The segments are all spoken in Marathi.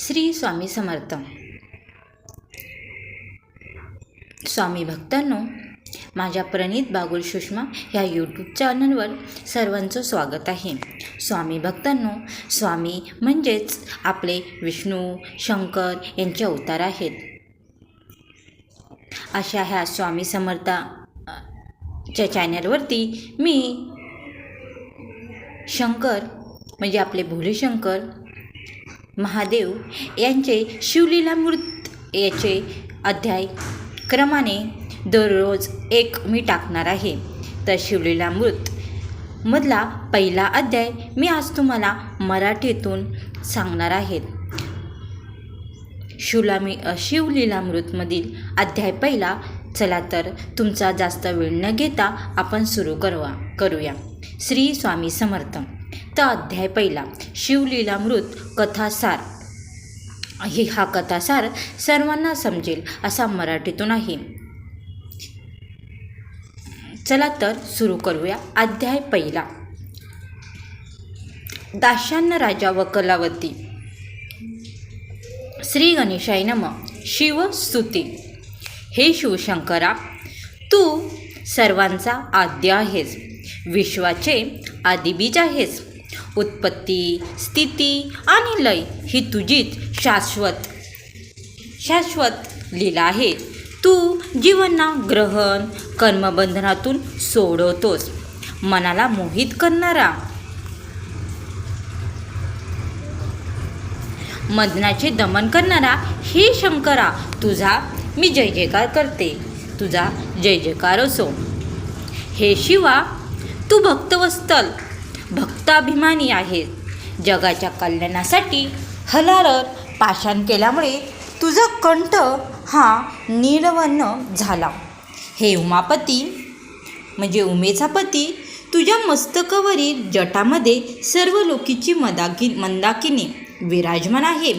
श्री स्वामी समर्थ. स्वामी भक्तांनो माझ्या प्रणित बागुल सुषमा ह्या यूट्यूब चॅनलवर सर्वांचं स्वागत आहे. स्वामी भक्तांनो स्वामी म्हणजेच आपले विष्णू शंकर यांचे अवतार आहेत. अशा ह्या स्वामी समर्था च्या चॅनलवरती मी शंकर म्हणजे आपले भोले शंकर महादेव यांचे शिवलीलामृत याचे अध्याय क्रमाने दररोज एक मी टाकणार आहे. तर शिवलीलामृत मधला पहिला अध्याय मी आज तुम्हाला मराठीतून सांगणार आहेत शिवलामी शिवलीलामृतमधील अध्याय पहिला चला तर तुमचा जास्त वेळ न घेता आपण सुरू करवा करूया. श्री स्वामी समर्थ. तर अध्याय पहिला. शिवलीलामृत कथासार. ही हा कथासार सर्वांना समजेल असा मराठीतून आहे चला तर सुरू करूया अध्याय पहिला. दाशान्न राजा व कलावती. श्री गणेशाय नम. शिवस्तुती हे शिवशंकरा तू सर्वांचा आद्य आहेस. विश्वाचे आदिबीज आहेस. उत्पत्ती स्थिती आणि लय ही तुझीच शाश्वत शाश्वत लीला आहे. तू जीवना ग्रहण कर्मबंधनातून सोडवतोस. मनाला मोहित करणारा. मदनाचे दमन करणारा हे शंकरा तुझा मी जय जयकार करते. तुझा जय जयकार असो. हे शिवा तू भक्तवस्तल भक्ताभिमानी आहेत जगाच्या कल्याणासाठी हलारर पाषाण केल्यामुळे तुझा कंठ हा निळवन्न झाला. हे उमापती म्हणजे उमेचा पती तुझ्या मस्तकावरील जटामध्ये सर्व लोकीची मदाकी मंदाकिनी विराजमान आहे.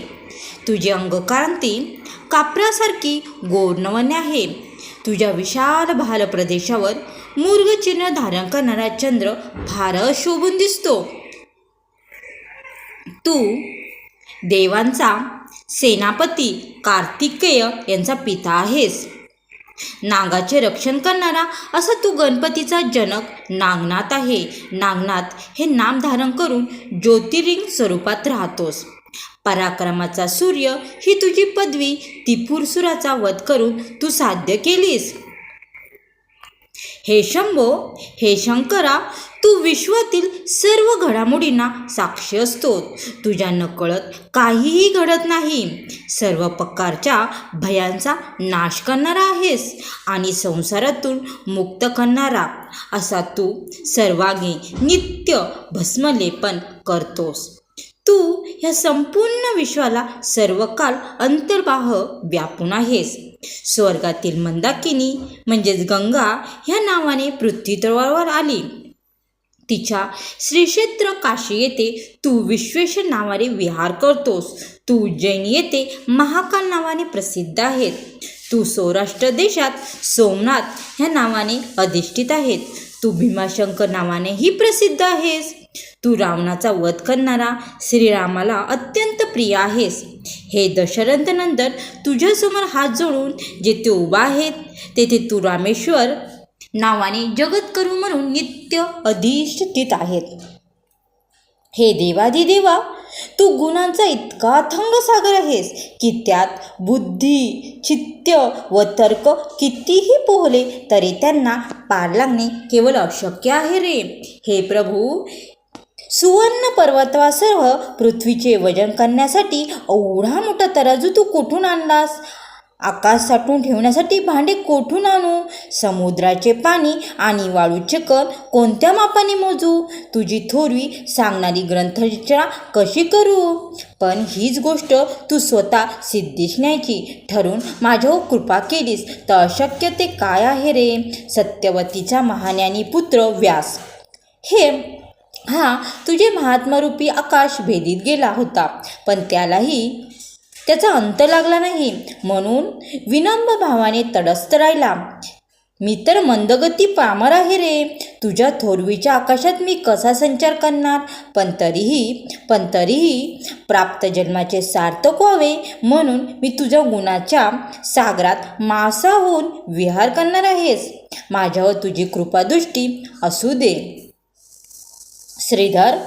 तुझी अंगकांती कापरासारखी गोर्णवणे आहे. तुझ्या विशाल भाल प्रदेशावर मूर्गचिन्ह धारण करणारा चंद्र फार शोभून दिसतो. तू देवांचा सेनापती कार्तिकेय यांचा पिता आहेस. नागाचे रक्षण करणारा असा तू गणपतीचा जनक नागनाथ आहे. नागनाथ हे नाम धारण करून ज्योतिर्लिंग स्वरूपात राहतोस. पराक्रमाचा सूर्य ही तुझी पदवी त्रिपुरसुराचा वध करून तू साध्य केलीस. हे शंभो हे शंकरा तू विश्वातील सर्व घडामोडींना साक्षी असतो तुझ्या नकळत काहीही घडत नाही. सर्व प्रकारच्या भयांचा नाश करणारा आहेस आणि संसारातून मुक्त करणारा असा तू सर्वांगी नित्य भस्मलेपन करतोस. तू ह्या संपूर्ण विश्वाला सर्वकाल अंतर्बाह व्यापून आहेस. स्वर्गातील मंदाकिनी म्हणजेच गंगा ह्या नावाने पृथ्वीतळावर आली. तिच्या श्रीक्षेत्र काशी येथे तू विश्वेश्वर नावाने विहार करतोस. तू उज्जैन येथे महाकाल नावाने प्रसिद्ध आहेत. तू सौराष्ट्र देशात सोमनाथ ह्या नावाने अधिष्ठित आहेत. तू भीमाशंकर नावानेही प्रसिद्ध आहेस. तू रावणाचा वध करणारा श्रीरामाला अत्यंत प्रिय आहेस. हे दशरथनंतर तुझ्यासमोर हात जोडून जेथे उभा आहेत तेथे तू रामेश्वर नावाने जगत करू म्हणून नित्य अधिष्ठित आहेत. हे देवाधिदेवा तू गुणांचा इतका थंग सागर आहेस की त्यात बुद्धी चित्त व तर्क कितीही पोहले तरी त्यांना पार लागणे केवळ अशक्य आहे रे. हे प्रभू सुवर्ण पर्वतासह पृथ्वीचे वजन करण्यासाठी एवढा मोठा तराजू तू कुठून आणलास? आकाश साठवून ठेवण्यासाठी भांडे कोठून आणू? समुद्राचे पाणी आणि वाळूचे कण कोणत्या मापाने मोजू? तुझी थोरवी सांगणारी ग्रंथरचना कशी करू? पण हीच गोष्ट तू स्वतः सिद्धीश न्यायची. ठरून माझ्यावर कृपा केलीस तर अशक्य ते काय आहे रे? सत्यवतीचा महान्यानी पुत्र व्यास. हे हा तुझे महात्मरूपी आकाश भेदीत गेला होता पण त्यालाही त्याचा अंत लागला नाही. म्हणून विनम्र भावाने तडस्त राहिला. मी तर मंदगती पामर आहे रे. तुझ्या थोरवीच्या आकाशात मी कसा संचार करणार? पण तरीही पण तरीही प्राप्त जन्माचे सार्थक व्हावे. म्हणून मी तुझ्या गुणाच्या सागरात मासा होऊन विहार करणार आहेस. माझ्यावर तुझी कृपादृष्टी असू दे. श्रीधर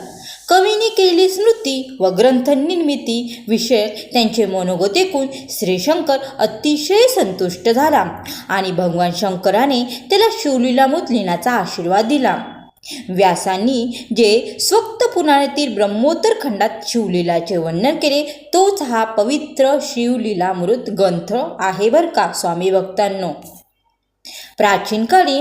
कवीने केलेली स्मृती व ग्रंथ निर्मिती विषय त्यांचे मनोगत ऐकून श्रीशंकर अतिशय संतुष्ट झाला आणि भगवान शंकराने त्याला शिवलीलामृत लिहिण्याचा आशीर्वाद दिला. व्यासांनी जे स्वक्त पुराणातील ब्रह्मोत्तर खंडात शिवलीलाचे वर्णन केले तोच हा पवित्र शिवलीलामृत ग्रंथ आहे बर का स्वामी भक्तांनो? प्राचीन काळी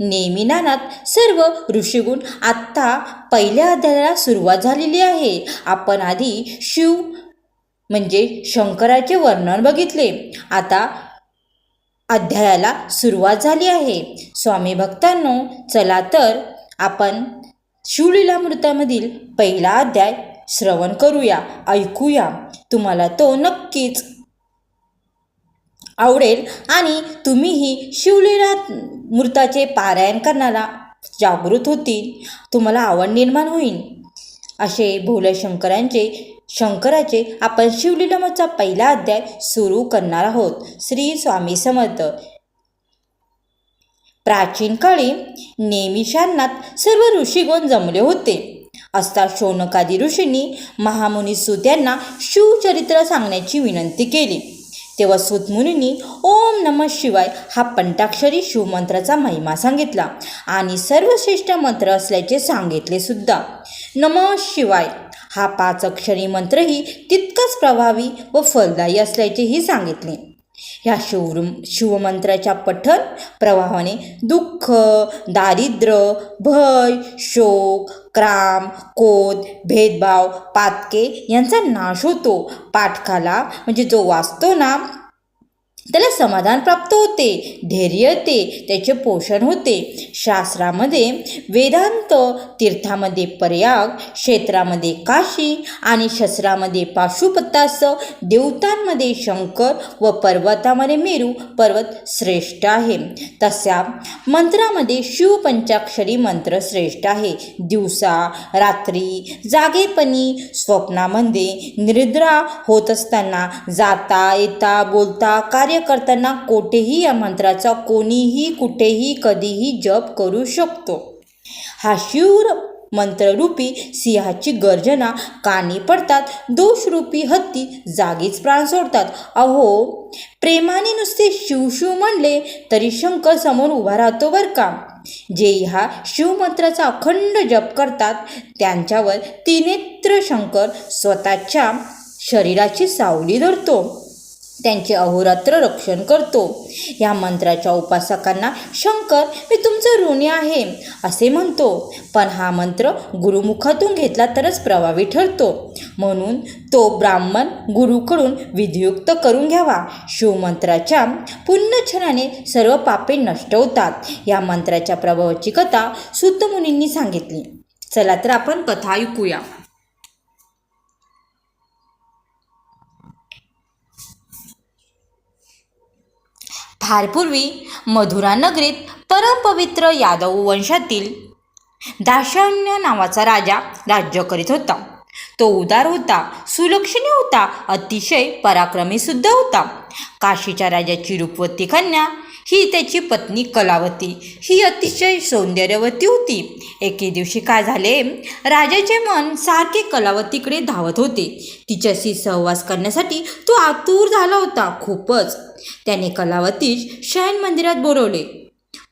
नेमिनानात सर्व ऋषीगुण आत्ता पहिल्या अध्यायाला सुरुवात झालेली आहे. आपण आधी शिव म्हणजे शंकराचे वर्णन बघितले. आता अध्यायाला सुरुवात झाली आहे. स्वामी भक्तांनो चला तर आपण शिवलीलामृतामधील पहिला अध्याय श्रवण करूया ऐकूया. तुम्हाला तो नक्कीच आवडेल आणि तुम्हीही शिवलीला मृताचे पारायण करणारा जागृत होतील तुम्हाला आवड निर्माण होईल. असे भोले शंकरांचे शंकराचे आपण शिवलीलामचा पहिला अध्याय सुरू करणार आहोत. श्री स्वामी समर्थ. प्राचीन काळी नेमिशांनात सर्व ऋषीगण जमले होते. असता शौनकादी ऋषींनी महामुनी सुत यांना शिवचरित्र सांगण्याची विनंती केली. तेव्हा सुतमुनींनी ओम नम शिवाय हा पंटाक्षरी शिवमंत्राचा महिमा सांगितला आणि सर्वश्रेष्ठ मंत्र असल्याचे सांगितले सुद्धा. नम शिवाय हा पाच अक्षरी मंत्रही तितकाच प्रभावी व फलदायी असल्याचेही सांगितले. ह्या शिव शिवमंत्राच्या पठण प्रभावाने दुःख दारिद्र्य भय शोक क्राम कोद भेदभाव पातके यांचा नाश होतो. पाठकाला म्हणजे जो वाचतो ना त्याला समाधान प्राप्त होते धैर्य येते त्याचे पोषण होते. शास्त्रामध्ये वेदांत तीर्थामध्ये प्रयाग क्षेत्रामध्ये काशी आणि शस्त्रामध्ये पाशुपतास देवतांमध्ये शंकर व पर्वतामध्ये मेरू पर्वत श्रेष्ठ आहे. तशा मंत्रामध्ये शिवपंचाक्षरी मंत्र श्रेष्ठ आहे. दिवसा रात्री जागेपणी स्वप्नामध्ये निद्रा होत असताना जाता येता बोलता कार्य करताना कोठेही या मंत्राचा कोणीही कुठेही कधीही जप करू शकतो. हा शिव मंत्ररूपी सिंहाची गर्जना कानी पडतात दोषरूपी हत्ती जागीच प्राण सोडतात. अहो प्रेमाने नुसते शिवशिव म्हणले तरी शंकर समोर उभा राहतो बरं का? जे ह्या शिवमंत्राचा अखंड जप करतात त्यांच्यावर तिनेत्र शंकर स्वतःच्या शरीराची सावली धरतो. त्यांचे अहोरात्र रक्षण करतो. या मंत्राच्या उपासकांना शंकर मी तुमचं ऋणी आहे असे म्हणतो. पण हा मंत्र गुरुमुखातून घेतला तरच प्रभावी ठरतो. म्हणून तो ब्राह्मण गुरुकडून विधियुक्त करून घ्यावा. शिवमंत्राच्या पुण्यछनाने सर्व पापे नष्ट होतात. या मंत्राच्या प्रभावाची कथा सुतमुनींनी सांगितली. चला तर आपण कथा ऐकूया. फार पूर्वी मधुरा नगरीत परमपवित्र यादव वंशातील दाशान्य नावाचा राजा राज्य करीत होता. तो उदार होता सुलक्षणी होता अतिशय पराक्रमी सुद्धा होता. काशीच्या राजाची रूपवती कन्या ही त्याची पत्नी कलावती. ही अतिशय सौंदर्यवती होती. एके दिवशी काय झाले? राजाचे मन सारखे कलावतीकडे धावत होते. तिच्याशी सहवास करण्यासाठी तो आतुर झाला होता खूपच. त्याने कलावतीस शयन मंदिरात बोलवले.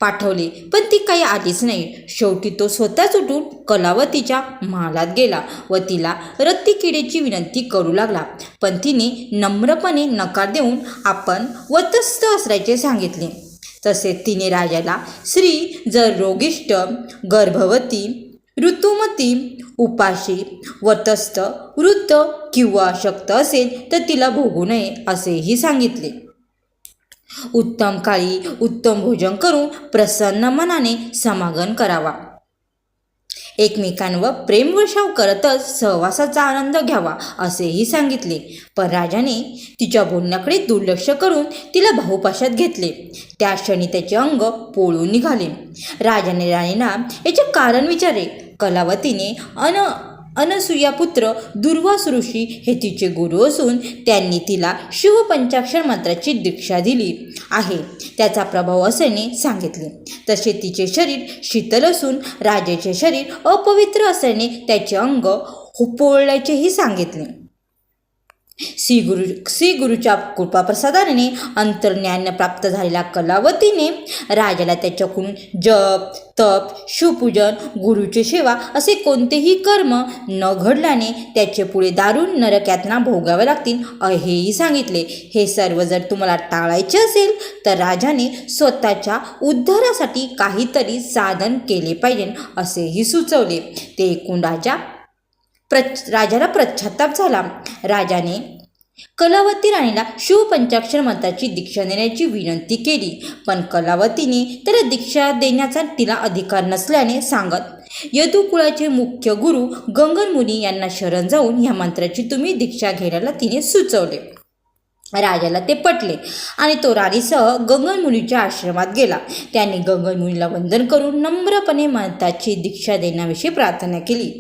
पाठवले पण ती काही आलीच नाही. शेवटी तो स्वतःच उठून कलावतीच्या महालात गेला व तिला रत्ती किडेची विनंती करू लागला. पण तिने नम्रपणे नकार देऊन आपण वतस्थ असल्याचे सांगितले. तसेच तिने राजाला स्त्री जर रोगिष्ट गर्भवती ऋतुमती उपाशी वतस्थ वृत्त किंवा शक्त असेल तर तिला भोगू नये असेही सांगितले. उत्तम काळी उत्तम भोजन करून प्रसन्न मनाने समागम करावा. एकमेकांवर प्रेमवर्षाव करतच सहवासाचा आनंद घ्यावा असेही सांगितले. पण राजाने तिच्या बोलण्याकडे दुर्लक्ष करून तिला भाऊपाशात घेतले. त्या क्षणी त्याचे अंग पोळून निघाले. राजाने राणीना याचे कारण विचारले. कलावतीने अन अनसुयापुत्र दुर्वास ऋषी हे तिचे गुरु असून त्यांनी तिला शिवपंचाक्षर मंत्राची दीक्षा दिली आहे. त्याचा प्रभाव असल्याने सांगितले. तसे तिचे शरीर शीतल असून राजाचे शरीर अपवित्र असल्याने त्याचे अंग हुपोळल्याचेही सांगितले. श्री गुरु श्री गुरुच्या कृपाप्रसादाने अंतर्ज्ञान प्राप्त झालेल्या कलावतीने राजाला त्याच्याकडून जप तप शिवपूजन गुरुची सेवा असे कोणतेही कर्म न घडल्याने त्याचे पुढे दारुण नरक्यातना भोगावे लागतील हेही सांगितले. हे सर्व जर तुम्हाला टाळायचे असेल तर राजाने स्वतःच्या उद्धारासाठी काहीतरी साधन केले पाहिजे असेही सुचवले. ते एकूण राजा प्रच राजाला प्रच्छाताप झाला. राजाने कलावती राणीला शिवपंचाक्षर मंत्राची दीक्षा देण्याची विनंती केली. पण कलावतीने त्याला दीक्षा देण्याचा तिला अधिकार नसल्याने सांगत यदुकुळाचे मुख्य गुरु गंगन मुनी यांना शरण जाऊन ह्या मंत्राची तुम्ही दीक्षा घेण्याला तिने सुचवले. राजाला ते पटले आणि तो राणीसह गंगनमुनीच्या आश्रमात गेला. त्याने गंगनमुनीला वंदन करून नम्रपणे मताची दीक्षा देण्याविषयी प्रार्थना केली.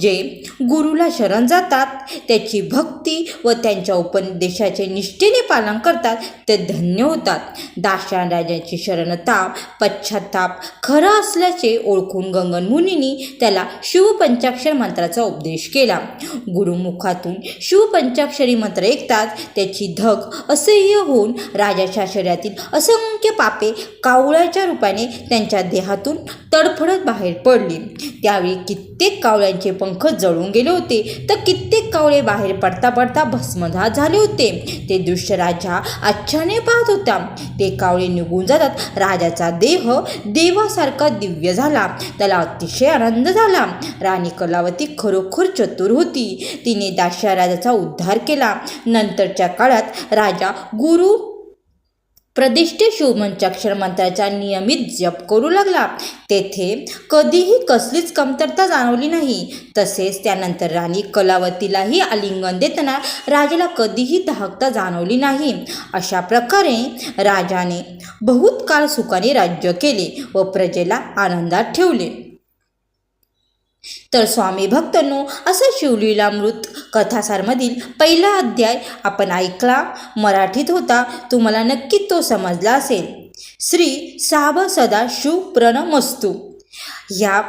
जे गुरुला शरण जातात त्याची भक्ती व त्यांच्या उपदेशाचे निष्ठेने पालन करतात ते धन्य होतात. दाशान राजाची शरणताप पश्चाताप खरं असल्याचे ओळखून गंगनमुनींनी त्याला शिवपंचाक्षर मंत्राचा उपदेश केला. गुरुमुखातून शिवपंचाक्षरी मंत्र ऐकताच त्याची धग असह्य होऊन राजाच्या शरीरातील असंख्य पापे कावळ्याच्या रूपाने त्यांच्या देहातून तडफडत बाहेर पडली. त्यावेळी कित्येक कावळ्यांचे पंख जळून गेले होते. तर कित्येक कावळे बाहेर पडता पडता भस्मधात झाले होते. ते दृश्य राजा आच्छाने पाहत होता. ते कावळे निघून जातात. राजाचा देह देवासारखा दिव्य झाला. त्याला अतिशय आनंद झाला. राणी कलावती खरोखर चतुर होती. तिने दाशा राजाचा उद्धार केला. नंतरच्या काळात राजा गुरु प्रदिष्ट शिवमंचाक्षर मंत्राचा नियमित जप करू लागला. तेथे कधीही कसलीच कमतरता जाणवली नाही. तसेच त्यानंतर राणी कलावतीलाही आलिंगन देताना राजाला कधीही दाहकता जाणवली नाही. अशा प्रकारे राजाने बहुत काळ सुखाने राज्य केले व प्रजेला आनंदात ठेवले. तर स्वामी भक्तांनो असा शिवलीलामृत कथासारमधील पहिला अध्याय आपण ऐकला मराठीत होता तुम्हाला नक्की तो समजला असेल. श्री साब सदा शिव प्रणमस्तू ह्या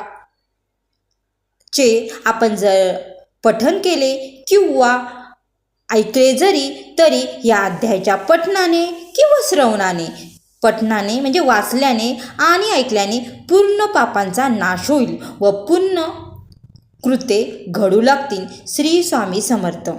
चे आपण जर पठन केले किंवा ऐकले जरी तरी या अध्यायाच्या पठनाने किंवा श्रवणाने पठणाने म्हणजे वाचल्याने आणि ऐकल्याने पूर्ण पापांचा नाश होईल व पूर्ण कृते घडू लागतील श्री स्वामी समर्थ.